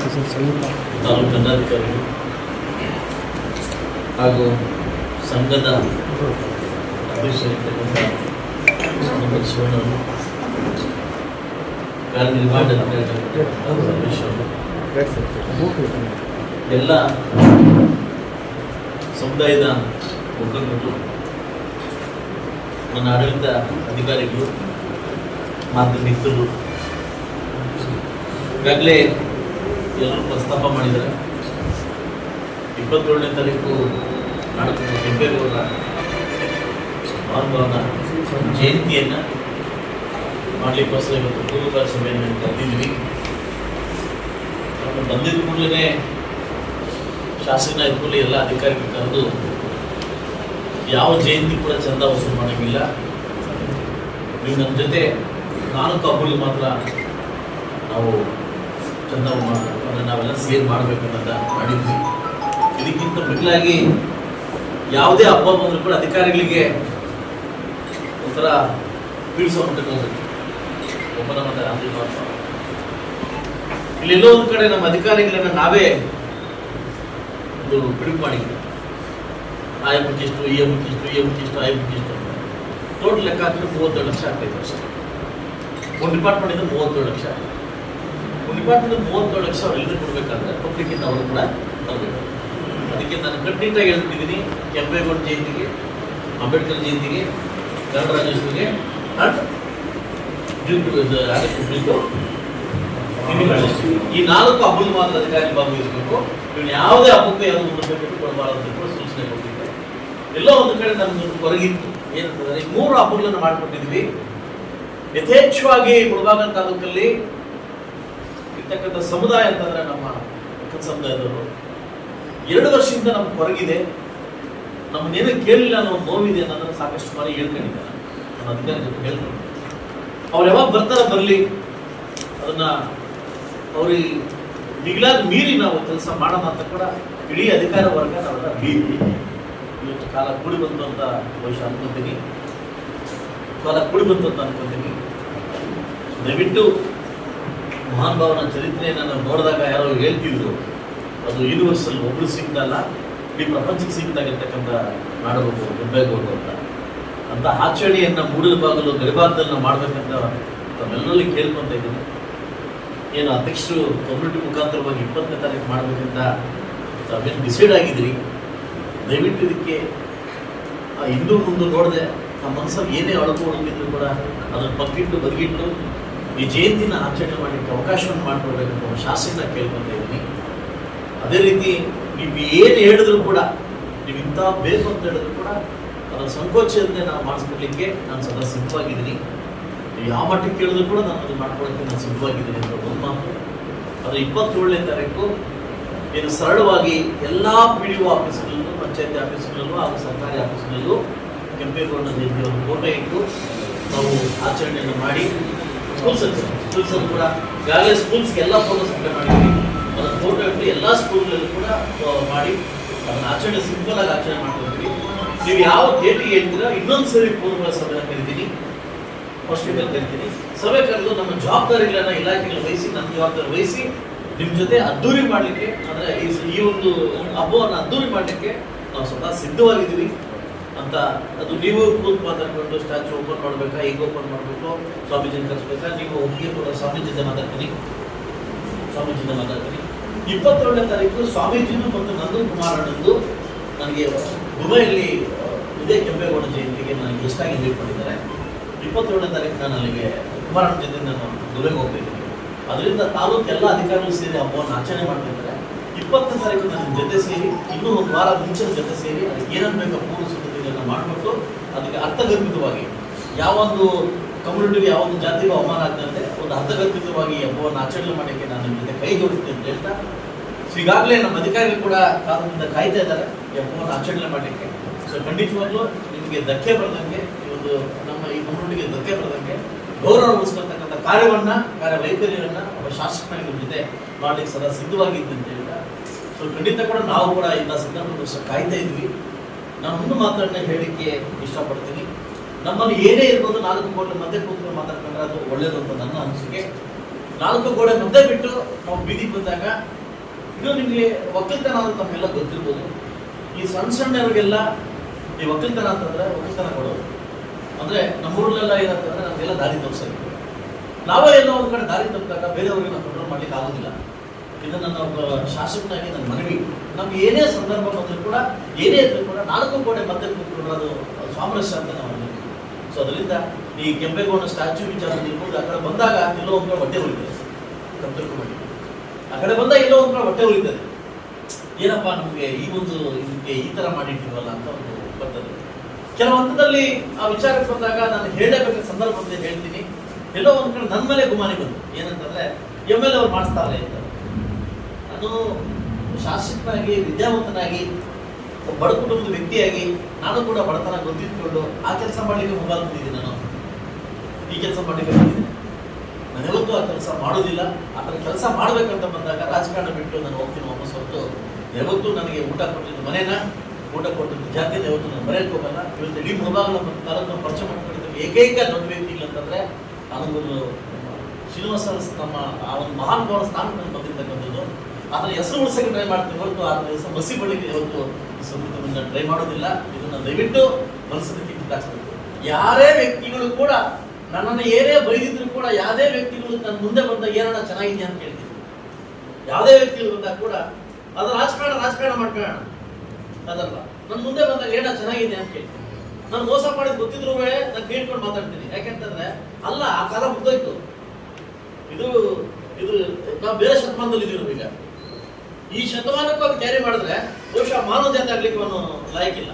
ತಾಲೂಕು ದಂಡಾಧಿಕಾರಿಗಳು ಹಾಗೂ ಸಂಘದ ಅಧ್ಯಕ್ಷರಿರ್ತಕ್ಕಂಥ ಶ್ರೀಮತಿ ಶಿವಣ್ಣ ಅವರು, ಕಾರ್ಯನಿರ್ವಹಣೆ ಅಧಿಕಾರಿಗಳಿರ್ತಕ್ಕಂಥ ರಮೇಶ್ ಅವರು, ಎಲ್ಲ ಸಮುದಾಯದ ಮುಖಂಡರು ನನ್ನ ಆಡಳಿತ ಅಧಿಕಾರಿಗಳು ಮಾಧ್ಯಮ ಮಿತ್ರರು ಈಗಾಗಲೇ ಎಲ್ಲರೂ ಪ್ರಸ್ತಾಪ ಮಾಡಿದ್ದಾರೆ ಇಪ್ಪತ್ತೇಳನೇ ತಾರೀಕು ನಾಡಕ ಕೆಂಪೇಗೌಡರ ಮಹಾನುಭಾವನ ಜಯಂತಿಯನ್ನು ಮಾಡಲಿಕ್ಕೋಸ್ಕರ ಇವತ್ತು ಪೂರ್ವಕಾರ ಸಭೆಯನ್ನು ಕರೆದಿದ್ವಿ ನಾನು ಬಂದಿದ್ದ ಕೂಡಲೇ ಶಾಸಕನ ಇದ್ದ ಕೂಡಲೇ ಎಲ್ಲ ಅಧಿಕಾರಿಗಳು ಕರೆದು ಯಾವ ಜಯಂತಿ ಕೂಡ ಚಂದ ವಸೂಲು ಮಾಡೋಂಗಿಲ್ಲ. ನೀವು ನಮ್ಮ ಜೊತೆ ನಾನು ಕಬ್ಬುಲಿ ಮಾತ್ರ ನಾವು ಚಂದ ಅಂದರೆ ನಾವೆಲ್ಲ ಸೇರ್ ಮಾಡಬೇಕು ಅನ್ನೋದ ಮಾಡಿದ್ವಿ. ಇದಕ್ಕಿಂತ ಮಿಗಿಲಾಗಿ ಯಾವುದೇ ಹಬ್ಬ ಬಂದರೂ ಕೂಡ ಅಧಿಕಾರಿಗಳಿಗೆ ಒಂಥರ ಬೀಳ್ಸೋ ಹೋಗ್ಬೇಕು ಒಬ್ಬನ ಮಾತ್ರ ಇಲ್ಲೆಲ್ಲೋ ಒಂದು ಕಡೆ ನಮ್ಮ ಅಧಿಕಾರಿಗಳನ್ನ ನಾವೇ ಒಂದು ಬಿಡುಗು ಮಾಡಿದ್ವಿ. ಆ ಮುಚ್ಚಿಷ್ಟು ಈ ಎಮ್ಮಕ್ಕಿಷ್ಟು ಈ ಮುಚ್ಚಿಷ್ಟು ಆ ಎಮ್ಮಕ್ಕಿಷ್ಟು ಅಂತ. ಟೋಟಲ್ ಲೆಕ್ಕ ಹಾಕಿದ್ರೆ ಮೂವತ್ತೇಳು ಲಕ್ಷ ಆಗ್ತೈತೆ ಅಷ್ಟೇ. ಒಂದು ಡಿಪಾರ್ಟ್ಮೆಂಟಿಂದ ಮೂವತ್ತೇಳು ಲಕ್ಷ ಒಂದು ಡಿಪಾರ್ಟ್ಮೆಂಟ್ ಮೂವತ್ತೇಳು ಲಕ್ಷ ಅವ್ರು ಎಲ್ರಿಗೂ ಕೊಡಬೇಕಂದ್ರೆ ಪಬ್ಲಿಕ್ಕಿಂದ ಅವರು ಕೂಡ ತರಬೇಕು ಅದಕ್ಕೆ ನಾನು ಕಟ್ಟಿಟ್ಟಾಗಿ ಹೇಳ್ತಿದ್ದೀನಿ ಕೆಂಪೇಗೌಡ ಜಯಂತಿಗೆ, ಅಂಬೇಡ್ಕರ್ ಜಯಂತಿಗೆ ಕನ್ನಡರಾಜ್ಯೋತ್ಸವಕ್ಕೆ ಅಂಡ್ ಈ ನಾಲ್ಕು ಹಬ್ಬದ ಮಾತ್ರ ಅಧಿಕಾರಿ ಭಾಗವಹಿಸಬೇಕು ಇವನು ಯಾವುದೇ ಹಬ್ಬಕ್ಕೂ ಯಾವುದು ಮುಂದಕ್ಕೆ ಕೊಡಬಾರದು ಅಂತ ಸೂಚನೆ ಕೊಟ್ಟಿದ್ದೆ ಎಲ್ಲ ಒಂದು ಕಡೆ ನಮ್ದು ಹೊರಗಿತ್ತು. ಏನಂತಂದ್ರೆ ಮೂರು ಹಬ್ಬಗಳನ್ನು ಮಾಡಿಕೊಟ್ಟಿದ್ವಿ ಯಥೇಚ್ಛವಾಗಿ ಮುಳಬಾಗಲ ತಾಲೂಕಲ್ಲಿ ಇರ್ತಕ್ಕಂಥ ಸಮುದಾಯ ಅಂತಂದ್ರೆ ನಮ್ಮ ಕನ್ ಸಮುದಾಯದವರು. ಎರಡು ವರ್ಷದಿಂದ ನಮ್ಗೆ ಹೊರಗಿದೆ. ನಮ್ಮನ್ನೇನು ಕೇಳಿಲ್ಲ ಅನ್ನೋ ನೋವಿದೆ ಅನ್ನೋದನ್ನು ಸಾಕಷ್ಟು ಬಾರಿ ಹೇಳ್ಕೊಂಡಿದ್ದಾರೆ. ನನ್ನ ಅಧಿಕಾರಿ ಜೊತೆ ಹೇಳ್ಕೊಂಡು. ಅವ್ರು ಯಾವಾಗ ಬರ್ತಾರ ಬರಲಿ. ಅದನ್ನ ಅವ್ರಿಗೆ ಮಿಗಿಲಾದ ಮೀರಿ ನಾವು ಕೆಲಸ ಮಾಡೋಣ ಅಂತ ಕೂಡ ಇಡೀ ಅಧಿಕಾರ ವರ್ಗ ನಾವೆಲ್ಲ ಬೀದಿ ಇವತ್ತು ಕಾಲ ಕೂಡಿ ಬಂತು ಅಂತ ಬಹುಶಃ ಅನ್ಕೊಂತೀನಿ. ಕಾಲ ಕೂಡಿ ಬಂತು ಅಂತ ಅನ್ಕೊಂತೀನಿ. ದಯವಿಟ್ಟು ಮಹಾನ್ ಭಾವನ ಚರಿತ್ರೆಯನ್ನು ನಾವು ನೋಡಿದಾಗ ಯಾರೋ ಹೇಳ್ತಿದ್ರು, ಅದು ಯೂನಿವರ್ಸಲ್ ಒಬ್ರು ಸಿಗ್ತಲ್ಲ ಇಡೀ ಪ್ರಪಂಚಕ್ಕೆ ಸಿಗ್ತಾಗಿರ್ತಕ್ಕಂಥ ನಾಡಬೇಕು ಕೆಂಪೇಗೌಡರು ಅಂತ. ಅಂತ ಆಚರಣೆಯನ್ನು ಮೂಡಿದ ಬಾಗಲು ಗರಿಬಾಗದಲ್ಲಿ ನಾವು ಮಾಡ್ಬೇಕಂತ ತಮ್ಮೆಲ್ಲರಲ್ಲಿ ಕೇಳ್ಕೊತ ಇದ್ದೀನಿ. ಏನು ಅಧ್ಯಕ್ಷರು ಕಮ್ಯುನಿಟಿ ಮುಖಾಂತರವಾಗಿ ಇಪ್ಪತ್ತನೇ ತಾರೀಕು ಮಾಡಬೇಕಂತ ತಾವೇನು ಡಿಸೈಡ್ ಆಗಿದ್ದೀರಿ? ದಯವಿಟ್ಟು ಇದಕ್ಕೆ ಹಿಂದೂ ಮುಂದೆ ನೋಡಿದೆ ನಮ್ಮ ಮನಸ್ಸಲ್ಲಿ ಏನೇ ಅಳಕು ಕೂಡ ಅದನ್ನು ಪಕ್ಕಿಟ್ಟು ಬದಿಗಿಟ್ಟು ಈ ಜಯಂತಿನ ಆಚರಣೆ ಮಾಡಲಿಕ್ಕೆ ಅವಕಾಶವನ್ನು ಮಾಡಿಕೊಡ್ಬೇಕು ಒಂದು ಶಾಸಕನ ಕೇಳ್ಕೊಂತ ಇದ್ದೀನಿ. ಅದೇ ರೀತಿ ನೀವು ಏನು ಹೇಳಿದ್ರು ಕೂಡ, ನೀವು ಇಂಥ ಬೇಕು ಅಂತ ಹೇಳಿದ್ರು ಕೂಡ ಅದರ ಸಂಕೋಚದಿಂದ ನಾನು ಮಾಡಿಸ್ಕೊಡ್ಲಿಕ್ಕೆ ನಾನು ಸದಾ ಸಿದ್ಧವಾಗಿದ್ದೀನಿ. ನೀವು ಯಾವ ಮಟ್ಟಕ್ಕೆ ಕೇಳಿದ್ರು ಕೂಡ ನಾನು ಅದು ಮಾಡ್ಕೊಳ್ಳೋಕ್ಕೆ ನಾನು ಸಿದ್ಧವಾಗಿದ್ದೀನಿ ಅಂತ ಒಂದು ಮಾತು. ಅದು ಇಪ್ಪತ್ತೇಳನೇ ತಾರೀಕು ಏನು ಸರಳವಾಗಿ ಎಲ್ಲ ಪಿ ಡಿ ಒ ಆಫೀಸ್ಗಳಲ್ಲೂ, ಪಂಚಾಯತಿ ಆಫೀಸ್ಗಳಲ್ಲೂ ಹಾಗೂ ಸರ್ಕಾರಿ ಆಫೀಸ್ಗಳಲ್ಲೂ ಕೆಂಪೇಗೌಡ ಜಯಂತಿ ಒಂದು ಫೋಟೋ ಇಟ್ಟು ನಾವು ಆಚರಣೆಯನ್ನು ಮಾಡಿ ಸ್ಕೂಲ್ಸ್ ಸ್ಕೂಲ್ಸ್ ಕೂಡ, ಈಗಾಗಲೇ ಸ್ಕೂಲ್ಸ್ಗೆ ಎಲ್ಲ ಫೋಟೋ ಸಪ್ಲೈ ಮಾಡಿದ್ವಿ. ಅದನ್ನ ಫೋಟೋ ಇಟ್ಟು ಎಲ್ಲ ಸ್ಕೂಲ್ಗಳಲ್ಲೂ ಕೂಡ ಮಾಡಿ, ಅದನ್ನ ಆಚರಣೆ ಸಿಂಪಲ್ ಆಗಿ ಆಚರಣೆ ಮಾಡ್ತೀವಿ ನೀವು ಯಾವ ಡೇಟಿಗೆ ಹೇಳ್ತೀರಾ, ಇನ್ನೊಂದು ಸರಿ ಪೂರ್ವ ಸಭೆನ ಕರಿತೀನಿ ಫಸ್ಟ್ ಕರಿತೀನಿ ಸಭೆ ಕರೆದು ನಮ್ಮ ಜವಾಬ್ದಾರಿಗಳನ್ನ ಇಲಾಖೆಗಳು ವಹಿಸಿ ನನ್ನ ಜವಾಬ್ದಾರಿ ವಹಿಸಿ ನಿಮ್ಮ ಜೊತೆ ಅದ್ದೂರಿ ಮಾಡಲಿಕ್ಕೆ, ಅಂದ್ರೆ ಈ ಒಂದು ಹಬ್ಬವನ್ನು ಅದ್ದೂರಿ ಮಾಡಲಿಕ್ಕೆ ನಾವು ಸ್ವತಃ ಸಿದ್ಧವಾಗಿದ್ದೀವಿ. ಅಂತ. ಅದು ನೀವು ಕೂತ್ ಮಾತಾಡ್ಕೊಂಡು ಸ್ಟ್ಯಾಚು ಓಪನ್ ಮಾಡಬೇಕಾ, ಈಗ ಓಪನ್ ಮಾಡಬೇಕು, ಸ್ವಾಮೀಜಿನ ಕರೆಸ್ಬೇಕಾ? ನೀವು ಒಪ್ಪಿಗೆ ಕೂಡ ಸ್ವಾಮೀಜಿ ಮಾತಾಡ್ತೀನಿ. ಸ್ವಾಮೀಜಿ ಮಾತಾಡ್ತೀನಿ. ಇಪ್ಪತ್ತೇಳನೇ ತಾರೀಕು ಸ್ವಾಮೀಜಿನೂ ಮತ್ತು ನಂದನ್ ಕುಮಾರಣ್ಣಂದು ನನಗೆ ದುಬೈಯಲ್ಲಿ ಇದೇ ಕೆಂಪೇಗೌಡ ಜಯಂತಿಗೆ ನನಗೆ ಎಷ್ಟಾಗಿ ಇನ್ವೈಟ್ ಮಾಡಿದ್ದಾರೆ. ಇಪ್ಪತ್ತೇಳನೇ ತಾರೀಕು ನಾನು ಅಲ್ಲಿಗೆ ಕುಮಾರಣ್ಣ ಜೊತೆ ನಾನು ದುಬೈಗೆ ಹೋಗ್ತಿದ್ದೀನಿ ಅದರಿಂದ ತಾಲೂಕು ಎಲ್ಲ ಅಧಿಕಾರಿಗಳು ಸೇರಿ ಹಬ್ಬವನ್ನು ಆಚರಣೆ ಮಾಡ್ತಿದ್ದಾರೆ ಇಪ್ಪತ್ತನೇ ತಾರೀಕು ನನ್ನ ಜೊತೆ ಸೇರಿ, ಇನ್ನೂ ಒಂದು ವಾರ ಮುಂಚೆ ಜೊತೆ ಸೇರಿ ಅದಕ್ಕೆ ಏನೇನು ಬೇಕೋ ಪೂರ್ವ ಸಿದ್ಧತೆಗಳನ್ನು ಮಾಡಿಬಿಟ್ಟು ಅದಕ್ಕೆ ಅರ್ಥಗರ್ಭಿತವಾಗಿ, ಯಾವೊಂದು ಕಮ್ಯುನಿಟಿಗೆ ಯಾವೊಂದು ಜಾತಿಗೂ ಅವಮಾನ ಆಗದಂತೆ ಒಂದು ಅರ್ಥಗರ್ಭಿತವಾಗಿ ಹಬ್ಬವನ್ನು ಆಚರಣೆ ಮಾಡೋಕ್ಕೆ ನಾನು ನಿಮ್ಮ ಜೊತೆ ಕೈ ಜೋಡಿಸ್ತೀನಿ ಅಂತ ಹೇಳ್ತಾ ಸೊ ಈಗಾಗಲೇ ನಮ್ಮ ಅಧಿಕಾರಿಗಳು ಕೂಡ ಕಾಲದಿಂದ ಕಾಯ್ತಾ ಇದ್ದಾರೆ ಈ ಹಬ್ಬವನ್ನು ಆಚರಣೆ ಮಾಡಲಿಕ್ಕೆ ಸೊ ಖಂಡಿತವಾಗ್ಲೂ ನಿಮಗೆ ಧಕ್ಕೆ ಬರದಂಗೆ, ಈ ಒಂದು ನಮ್ಮ ಈ ಕಮ್ಯುನಿಟಿಗೆ ಧಕ್ಕೆ ಬರದಂಗೆ ಗೌರವ ಉಳಿಸ್ಕೊಳ್ತಕ್ಕಂಥ ಕಾರ್ಯವನ್ನ, ಕಾರ್ಯವೈಖರಿಯನ್ನ ಒಬ್ಬ ಶಾಸಕನಾಗಿ ನಿಮ್ಮ ಜೊತೆ ಮಾಡ್ಲಿಕ್ಕೆ ಸದಾ ಸಿದ್ಧವಾಗಿದ್ದಂತೆ ಸೊ ಖಂಡಿತ ಕೂಡ ನಾವು ಕೂಡ ಇಂಥ ಸಂದರ್ಭದ ಕಾಯ್ತಾ ಇದ್ವಿ. ನಾನು ಒಂದು ಮಾತನ್ನ ಹೇಳಲಿಕ್ಕೆ ಇಷ್ಟಪಡ್ತೀನಿ. ನಮ್ಮಲ್ಲಿ ಏನೇ ಇರ್ಬೋದು ನಾಲ್ಕು ಗೋಡೆ ಮಧ್ಯೆ ಕೂತ್ಕೊಂಡು ಮಾತಾಡ್ಕೊಂಡ್ರೆ ಅದು ಒಳ್ಳೇದು ಅಂತ ನನ್ನ ಅನಿಸಿಕೆ. ನಾಲ್ಕು ಗೋಡೆ ಮುದ್ದೆ ಬಿಟ್ಟು ನಾವು ಬೀದಿಗೆ ಬಂದಾಗ ಇದು ನಿಮಗೆ ಒಕ್ಕಲ್ತನ ಅಂತ ನಮಗೆಲ್ಲ ಗೊತ್ತಿರ್ಬೋದು. ಈ ಸಣ್ಣ ಸಣ್ಣವ್ರಿಗೆಲ್ಲ ಈ ಒಕ್ಕಲ್ತನ ಅಂತಂದ್ರೆ ಒಕ್ಕಲ್ತನ ಕೊಡೋದು. ಅಂದ್ರೆ ನಮ್ಮೂರಲ್ಲೆಲ್ಲ ಏನಂತಂದ್ರೆ ನಮಗೆಲ್ಲ ದಾರಿ ತಪ್ಪಿಸಬೇಕು ನಾವೇ ಎಲ್ಲೋ ಒಂದು ಕಡೆ ದಾರಿ ತಪ್ಪಿದಾಗ ಬೇರೆಯವ್ರಿಗೆ ನಾವು ಕಂಟ್ರೋಲ್ ಮಾಡ್ಲಿಕ್ಕೆ ಆಗೋದಿಲ್ಲ. ಇದು ನನ್ನ ಒಬ್ಬ ಶಾಸಕನಾಗಿ ನನ್ನ ಮನವಿ. ನಮ್ಗೆ ಏನೇ ಸಂದರ್ಭ ಬಂದರೂ ಕೂಡ, ಏನೇ ಇದ್ರೂ ಕೂಡ ನಾಲ್ಕು ಕೋಟೆ ಮತ್ತೆ ಅದು ಸಾಮರಸ್ಯ ಅಂತ ನಾವು. ಸೊ ಅದರಿಂದ ಈ ಕೆಂಪೇಗೌಡ ಸ್ಟ್ಯಾಚ್ಯೂ ವಿಚಾರ ಇರ್ಬೋದು ಆ ಕಡೆ ಬಂದಾಗ ಎಲ್ಲೋ ಒಂದು ಹೊಟ್ಟೆ ಉಳಿತದೆ ಮಾಡಿ ಆ ಕಡೆ ಬಂದಾಗ ಎಲ್ಲೋ ಒಂದು ಹೊಟ್ಟೆ ಉಳಿತದೆ ಏನಪ್ಪ ನಮಗೆ ಈ ಒಂದು ಇದಕ್ಕೆ ಈ ಥರ ಮಾಡಿಟ್ಟಿವಲ್ಲ ಅಂತ ಒಂದು ಬರ್ತದೆ. ಕೆಲವು ಹಂತದಲ್ಲಿ ಆ ವಿಚಾರಕ್ಕೆ ಬಂದಾಗ ನಾನು ಹೇಳಬೇಕಾದ ಸಂದರ್ಭ ಅಂತ ಹೇಳ್ತೀನಿ. ಎಲ್ಲೋ ಒಂದು ಕಡೆ ನನ್ನ ಮೇಲೆ ಗುಮಾನಿ ಬಂತು. ಏನಂತಂದ್ರೆ, ಎಂ ಎಲ್ ಅವ್ರು ಮಾಡಿಸ್ತಾರೆ ಅಂತ. ನಾನು ಶಾಸಕನಾಗಿ ವಿದ್ಯಾವಂತನಾಗಿ ಬಡ ಕುಟುಂಬದ ವ್ಯಕ್ತಿಯಾಗಿ ನಾನು ಕೂಡ ಬಡತನ ಗೊತ್ತಿಟ್ಕೊಂಡು ಆ ಕೆಲಸ ಮಾಡಲಿಕ್ಕೆ ಮೊಬೈಲ್ ಬಂದಿದ್ದೀನಿ ನಾನು. ಈ ಕೆಲಸ ಮಾಡಲಿಕ್ಕೆ ಬಂದಿದ್ದೀನಿ. ಆ ಕೆಲಸ ಮಾಡೋದಿಲ್ಲ. ಆ ಕೆಲಸ ಮಾಡಬೇಕಂತ ಬಂದಾಗ ರಾಜಕಾರಣ ಬಿಟ್ಟು ನಾನು ಹೋಗ್ತೀನಿ ವಾಪಸ್ ಹೊರತು. ಯಾವತ್ತೂ ನನಗೆ ಊಟ ಕೊಟ್ಟಿದ್ದು ಮನೇನ, ಊಟ ಕೊಟ್ಟಿದ್ದು ಜಾತಿ ಯಾವತ್ತು ನಾನು ಮರೆಯಕ್ಕೆ ಹೋಗಲ್ಲ. ಇವತ್ತು ಇಡೀ ಮುಳಬಾಗಲ ಮತ್ತು ಪರಿಚಯ ಮಾಡ್ಕೊಂಡಿದ್ದು ಏಕೈಕ ದೊಡ್ಡ ವ್ಯಕ್ತಿ ಇಲ್ಲ ಅಂತಂದರೆ ನನಗೊಂದು ಶ್ರೀನಿವಾಸ ನಮ್ಮ ಆ ಒಂದು ಮಹಾನ್ ಸ್ಥಾನಕ್ಕೆ ಬಂದಿರ್ತಕ್ಕಂಥದ್ದು. ಅದರ ಹೆಸರು ಉಳಿಸಕ್ಕೆ ಟ್ರೈ ಮಾಡ್ತೀನಿ ಹೊರತು ಅದರ ಹೆಸರು ಮಸಿ ಬಳಿಗೆ ಇವತ್ತು ಸಂಸ್ಕೃತವನ್ನು ಟ್ರೈ ಮಾಡೋದಿಲ್ಲ. ಇದನ್ನು ದಯವಿಟ್ಟು ಬಳಸೋದಕ್ಕೆ ಕಿತ್ತಾಕ್ಸ್ಬೇಕು ಯಾರೇ ವ್ಯಕ್ತಿಗಳು ಕೂಡ ನನ್ನನ್ನು ಏನೇ ಬೈದಿದ್ರು ಕೂಡ ಯಾವುದೇ ವ್ಯಕ್ತಿಗಳು ನನ್ನ ಮುಂದೆ ಬಂದಾಗ ಏನನ್ನ ಚೆನ್ನಾಗಿದೆ ಅಂತ ಕೇಳ್ತೀನಿ. ಯಾವುದೇ ವ್ಯಕ್ತಿಗಳು ಬಂದಾಗ ಕೂಡ ಅದು ರಾಜಕಾರಣ ರಾಜಕಾರಣ ಮಾಡ್ಕೊಳ್ಳೋಣ. ಅದಲ್ಲ ನನ್ನ ಮುಂದೆ ಬಂದಾಗ ಏನ ಚೆನ್ನಾಗಿದೆ ಅಂತ ಕೇಳ್ತೀನಿ. ನಾನು ಮೋಸ ಮಾಡಿದ್ ಗೊತ್ತಿದ್ರು ನಾನು ಕೇಳ್ಕೊಂಡು ಮಾತಾಡ್ತೀನಿ. ಯಾಕೆಂತಂದ್ರೆ, ಅಲ್ಲ, ಆ ಕಾಲ ಮುಗ್ದೋಯ್ತು. ಇದು ಇದು, ನಾವು ಬೇರೆ ಶತಮಾನದಲ್ಲಿ ಇದೀವಿ ಈಗ ಈ ಶತಮಾನಕ್ಕೂ ಕ್ಯಾರಿ ಮಾಡಿದ್ರೆ ಬಹುಶಃ ಮಾನವ ಜಾತಿ ಆಗ್ಲಿಕ್ಕೆ ಅವನು ಲಾಯಕ್ಕಿಲ್ಲ